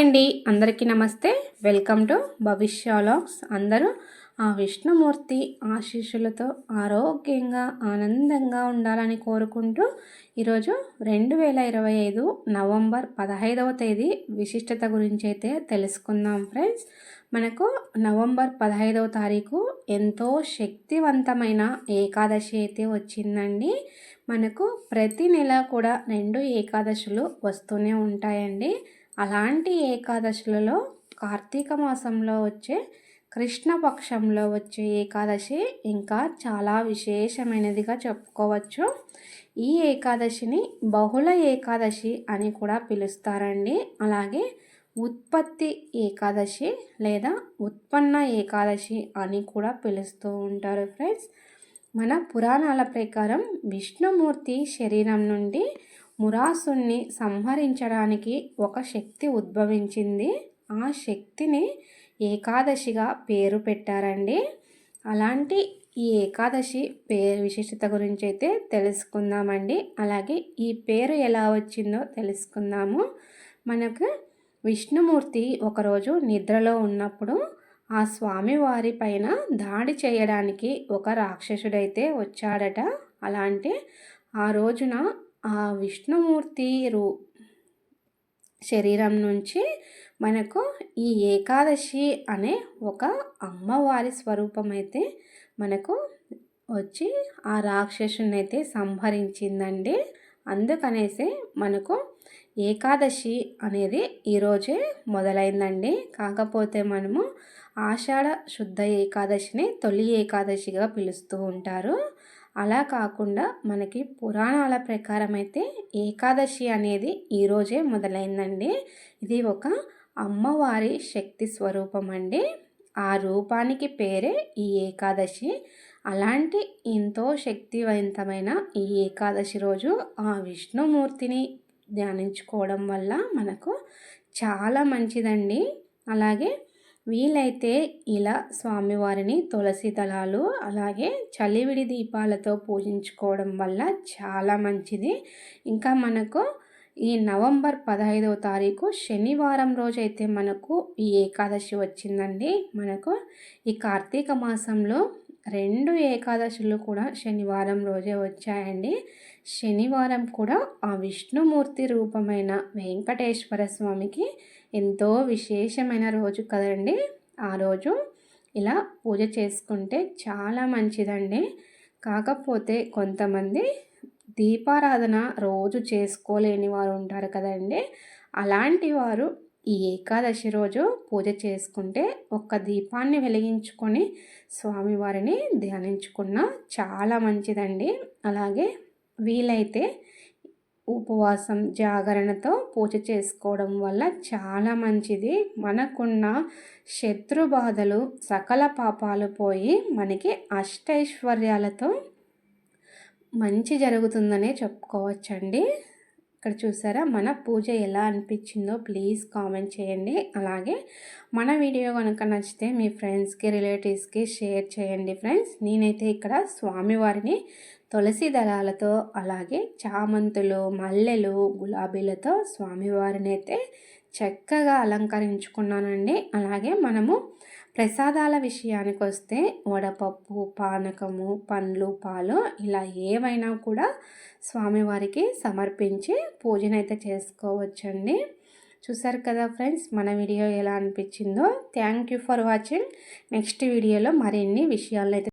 అండి. అందరికీ నమస్తే. వెల్కమ్ టు భవిష్యాలాగ్స్ అందరూ ఆ విష్ణుమూర్తి ఆశీస్సులతో ఆరోగ్యంగా ఆనందంగా ఉండాలని కోరుకుంటూ ఈరోజు రెండు వేల ఇరవై ఐదు నవంబర్ పదహైదవ తేదీ విశిష్టత గురించి అయితే తెలుసుకుందాం ఫ్రెండ్స్. మనకు నవంబర్ పదహైదవ తారీఖు ఎంతో శక్తివంతమైన ఏకాదశి అయితే వచ్చిందండి. మనకు ప్రతి నెల కూడా రెండు ఏకాదశులు వస్తూనే ఉంటాయండి. అలాంటి ఏకాదశులలో కార్తీక మాసంలో వచ్చే కృష్ణపక్షంలో వచ్చే ఏకాదశి ఇంకా చాలా విశేషమైనదిగా చెప్పుకోవచ్చు. ఈ ఏకాదశిని బహుళ ఏకాదశి అని కూడా పిలుస్తారండి. అలాగే ఉత్పత్తి ఏకాదశి లేదా ఉత్పన్న ఏకాదశి అని కూడా పిలుస్తూ ఉంటారు ఫ్రెండ్స్. మన పురాణాల ప్రకారం విష్ణుమూర్తి శరీరం నుండి మురాసుని సంహరించడానికి ఒక శక్తి ఉద్భవించింది. ఆ శక్తిని ఏకాదశిగా పేరు పెట్టారండి. అలాంటి ఈ ఏకాదశి పేరు విశిష్టత గురించి అయితే తెలుసుకుందామండి. అలాగే ఈ పేరు ఎలా వచ్చిందో తెలుసుకుందాము. మనకు విష్ణుమూర్తి ఒకరోజు నిద్రలో ఉన్నప్పుడు ఆ స్వామివారి పైన దాడి చేయడానికి ఒక రాక్షసుడైతే వచ్చాడట. అలాంటి ఆ రోజున ఆ విష్ణుమూర్తి రూ శరీరం నుంచి మనకు ఈ ఏకాదశి అనే ఒక అమ్మవారి స్వరూపం అయితే మనకు వచ్చి ఆ రాక్షసుని అయితే సంహరించిందండి. అందుకనేసి మనకు ఏకాదశి అనేది ఈరోజే మొదలైందండి. కాకపోతే మనము ఆషాఢ శుద్ధ ఏకాదశిని తొలి ఏకాదశిగా పిలుస్తూ ఉంటారు. అలా కాకుండా మనకి పురాణాల ప్రకారం అయితే ఏకాదశి అనేది ఈరోజే మొదలైందండి. ఇది ఒక అమ్మవారి శక్తి స్వరూపం అండి. ఆ రూపానికి పేరే ఈ ఏకాదశి. అలాంటి ఎంతో శక్తివంతమైన ఈ ఏకాదశి రోజు ఆ విష్ణుమూర్తిని ధ్యానించుకోవడం వల్ల మనకు చాలా మంచిదండి. అలాగే వీలైతే ఇలా స్వామివారిని తులసి దళాలు అలాగే చలివిడి దీపాలతో పూజించుకోవడం వల్ల చాలా మంచిది. ఇంకా మనకు ఈ నవంబర్ పదహైదవ తారీఖు శనివారం రోజైతే మనకు ఈ ఏకాదశి వచ్చిందండి. మనకు ఈ కార్తీక మాసంలో రెండు ఏకాదశులు కూడా శనివారం రోజే వచ్చాయండి. శనివారం కూడా ఆ విష్ణుమూర్తి రూపమైన వెంకటేశ్వర స్వామికి ఎంతో విశేషమైన రోజు కదండి. ఆ రోజు ఇలా పూజ చేసుకుంటే చాలా మంచిదండి. కాకపోతే కొంతమంది దీపారాధన రోజు చేసుకోలేని వారు ఉంటారు కదండి. అలాంటి వారు ఈ ఏకాదశి రోజు పూజ చేసుకుంటే ఒక్క దీపాన్ని వెలిగించుకొని స్వామివారిని ధ్యానించుకున్న చాలా మంచిదండి. అలాగే వీలైతే ఉపవాసం జాగరణతో పూజ చేసుకోవడం వల్ల చాలా మంచిది. మనకున్న శత్రు బాధలు సకల పాపాలు పోయి మనకి అష్టైశ్వర్యాలతో మంచి జరుగుతుందనే చెప్పుకోవచ్చండి. ఇక్కడ చూసారా? మన పూజ ఎలా అనిపించిందో ప్లీజ్ కామెంట్ చేయండి. అలాగే మన వీడియో కనుక నచ్చితే మీ ఫ్రెండ్స్కి రిలేటివ్స్కి షేర్ చేయండి ఫ్రెండ్స్. నేనైతే ఇక్కడ స్వామివారిని తులసి దళాలతో అలాగే చామంతులు మల్లెలు గులాబీలతో స్వామివారిని అయితే చక్కగా అలంకరించుకున్నానండి. అలాగే మనము ప్రసాదాల విషయానికి వస్తే వడపప్పు పానకము పండ్లు పాలు ఇలా ఏవైనా కూడా స్వామివారికి సమర్పించి పూజనైతే చేసుకోవచ్చండి. చూసారు కదా ఫ్రెండ్స్ మన వీడియో ఎలా అనిపించిందో. Thank you for watching. Next వీడియోలో మరిన్ని విషయాలు అయితే